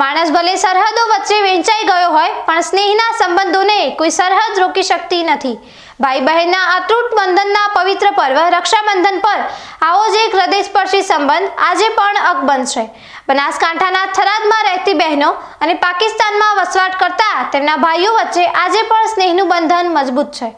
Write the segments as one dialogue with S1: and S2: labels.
S1: માણસ ભલે સરહદો વચ્ચે વેચાઈ ગયો હોય, પણ સ્નેહના સંબંધોને કોઈ સરહદ રોકી શકતી નથી. ભાઈ બહેનના અતૂટ બંધનના પવિત્ર પર્વ રક્ષાબંધન પર આવો જ એક હૃદયસ્પર્શી સંબંધ આજે પણ અકબંધ છે. બનાસકાંઠાના થરાદમાં રહેતી બહેનો અને પાકિસ્તાનમાં વસવાટ કરતા તેમના ભાઈઓ વચ્ચે આજે પણ સ્નેહનું બંધન મજબૂત છે.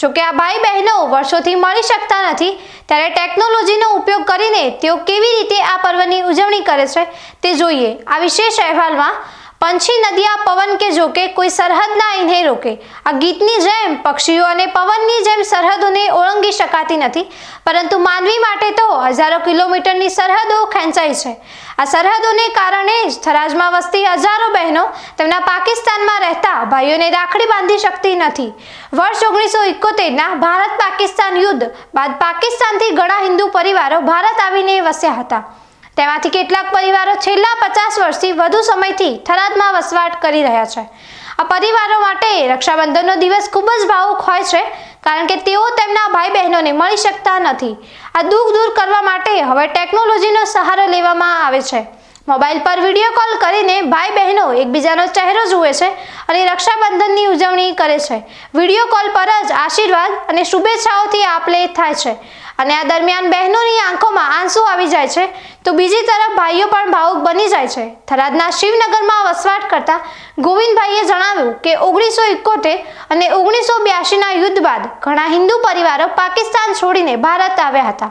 S1: જોકે આ ભાઈ બહેનો વર્ષોથી મળી શકતા નથી, ત્યારે ટેકનોલોજીનો ઉપયોગ કરીને તેઓ કેવી રીતે આ પર્વની ઉજવણી કરે છે તે જોઈએ. આ વિશેષ અહેવાલમાં પંછી નદિયા પવન કે જોકે કોઈ સરહદ ના ઇન્હે રોકે. આ ગીતની જેમ પક્ષીઓ અને પવનની જેમ સરહદોને ઓળંગી શકાતી નથી, પરંતુ માનવી માટે તો હજારો કિલોમીટરની સરહદો ખેંચાઈ છે. આ સરહદોને કારણે જ થરાજમાં વસતી હજારો બહેનો તેમના પાકિસ્તાનમાં રહેતા ભાઈઓને રાખડી બાંધી શકતી નથી. વર્ષ ઓગણીસો ઇકોતેરના ભારત પાકિસ્તાન યુદ્ધ બાદ પાકિસ્તાનથી ઘણા હિન્દુ પરિવારો ભારત આવીને વસ્યા હતા. તેમાંથી કેટલાક પરિવારો છેલ્લા પચાસ વર્ષથી વધુ સમયથી થરાદમાં વસવાટ કરી રહ્યા છે. આ પરિવારો માટે રક્ષાબંધનનો દિવસ ખૂબ જ ભાવુક હોય છે, કારણ કે તેઓ તેમના ભાઈ બહેનોને મળી શકતા નથી. આ દુઃખ દૂર કરવા માટે હવે ટેકનોલોજીનો સહારો લેવામાં આવે છે. મોબાઈલ પર વીડિયો કોલ કરીને ભાઈ બહેનો એકબીજાનો ચહેરો જુએ છે અને રક્ષાબંધનની ઉજવણી કરે છે. વીડિયો કોલ પર જ આશીર્વાદ અને શુભેચ્છાઓથી આપલે થાય છે. અને આ દરમિયાન બહેનોની આંખોમાં આંસુ આવી જાય છે. તો બીજી તરફ ભાઈઓ પણ ભાવુક બની જાય છે. થરાદના શિવનગરમાં વસવાટ કરતા ગોવિંદભાઈએ જણાવ્યું કે ઓગણીસો ઇકોતેર અને ઓગણીસો બ્યાસીના યુદ્ધ બાદ ઘણા હિન્દુ પરિવારો પાકિસ્તાન છોડીને ભારત આવ્યા હતા.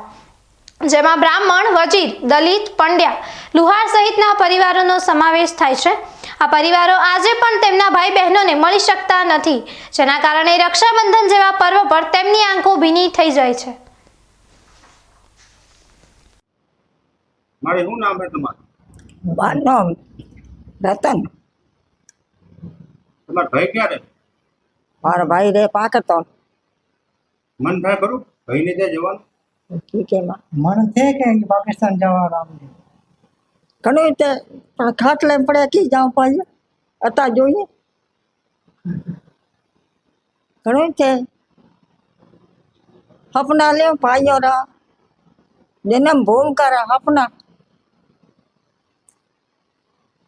S1: જેમાં બ્રાહ્મણ, વજીર, દલિત, પંડ્યા, લુહાર સહિતના પરિવારોનો સમાવેશ થાય છે. આ પરિવારો આજે પણ તેમના ભાઈ બહેનોને મળી શકતા નથી. જેના કારણે રક્ષાબંધન જેવા પર્વ પર તેમની આંખો ભીની થઈ જાય છે.
S2: મારે શું નામ છે તમારું?
S3: મારું રતન.
S2: તમારા ભાઈ ક્યાં રહે?
S3: મારો ભાઈ રે પાકિસ્તાન
S2: મન થાય ખરું? ભાઈને ત્યાં જવાનું?
S3: ઠીક એમાં
S4: મન છે કે પાકિસ્તાન જવા રામ
S3: ઘણું રીતે પણ ખાટલે પડે કી જાવ પાછે? અત્યારે જોઈએ. ઘણું છે સપના લે ભાઈઓ રા. જન્મ ભૂમ કરે સપના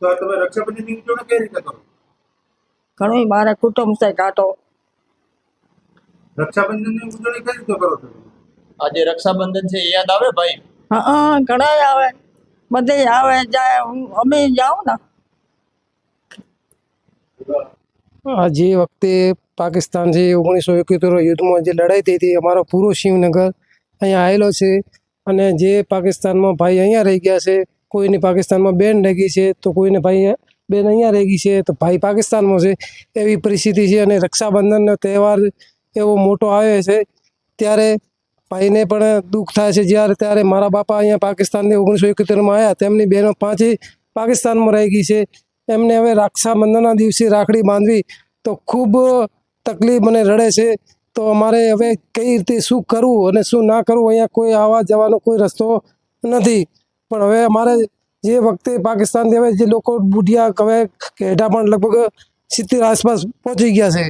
S2: તો તમે રક્ષાબંધનની ઉજવણી કઈ રીતે કરો?
S3: ઘણું મારા કુટુંબ છે કાંટો
S2: રક્ષાબંધનની ઉજવણી કઈ રીતે કરો તમે?
S5: આજે રક્ષાબંધન છે એ યાદ આવે ભાઈ?
S3: હા ઘણા આવે. બધે આવે જાય. અમે જાઉં ને.
S4: આ જે વખતે પાકિસ્તાન જે ઓગણીસો એકોતેર યુદ્ધમાં જે લડાઈ થઈ હતી અમારો પૂરો શિવનગર અહીંયા આવેલો છે. અને જે પાકિસ્તાનમાં ભાઈ અહીંયા રહી ગયા છે કોઈની પાકિસ્તાનમાં બેન રહી છે, તો કોઈને ભાઈ બેન અહીંયા રહી ગઈ છે, તો ભાઈ પાકિસ્તાનમાં છે. એવી પરિસ્થિતિ છે અને રક્ષાબંધનનો તહેવાર એવો મોટો આવે છે. ત્યારે ભાઈને પણ દુઃખ થાય છે. જ્યારે ત્યારે મારા બાપા અહીંયા પાકિસ્તાનથી ઓગણીસો એકોતેરમાં આવ્યા તેમની બહેનો પાંચે પાકિસ્તાનમાં રહી ગઈ છે. એમને હવે રક્ષાબંધનના દિવસે રાખડી બાંધવી તો ખૂબ તકલીફ મને રડે છે. તો અમારે હવે કઈ રીતે શું કરવું અને શું ના કરવું? અહીંયા કોઈ આવવા જવાનો કોઈ રસ્તો નથી. પણ હવે અમારે જે વખતે પાકિસ્તાનથી હવે જે લોકો બુઢિયા હવે કેઢા પણ લગભગ સિત્તેર આસપાસ પહોંચી ગયા છે.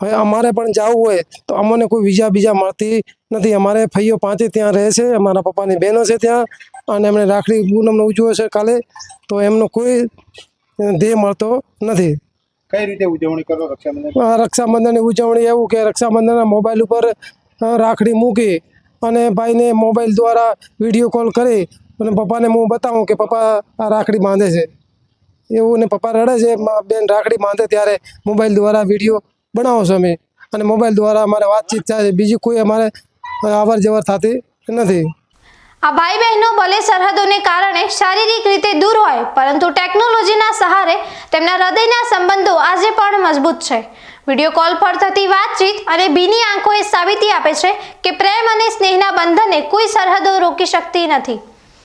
S4: હવે અમારે પણ જવું હોય તો અમને કોઈ વિઝા બીજા મળતી નથી. અમારે ભાઈઓ પાંચે ત્યાં રહે છે અમારા પપ્પાની બહેનો છે ત્યાં અને એમણે રાખડી પૂનમનો ઉજવ્યો છે કાલે તો એમનો કોઈ ધ્યેય મળતો નથી.
S2: કઈ રીતે ઉજવણી કરો રક્ષાબંધન?
S4: રક્ષાબંધનની ઉજવણી એવું કે રક્ષાબંધનના મોબાઈલ ઉપર રાખડી મૂકી અને ભાઈને મોબાઈલ દ્વારા વીડિયો કોલ કરી અને પપ્પાને હું બતાવું કે પપ્પા આ રાખડી બાંધે છે. એવું ને પપ્પા રડે છે બેન રાખડી બાંધે ત્યારે મોબાઈલ દ્વારા વીડિયો બનાવો છો અમે. અને મોબાઈલ દ્વારા અમારે વાતચીત થાય છે. બીજી કોઈ અમારે અવર જવર થતી નથી.
S1: આ ભાઈ બહેનો ભલે સરહદોને કારણે શારીરિક રીતે દૂર હોય, પરંતુ ટેકનોલોજીના સહારે તેમના હૃદયના સંબંધો આજે પણ મજબૂત છે. વીડિયો કોલ પર થતી વાતચીત અને ભીની આંખો એ સાબિતી આપે છે કે પ્રેમ અને સ્નેહના બંધને કોઈ સરહદો રોકી શકતી નથી.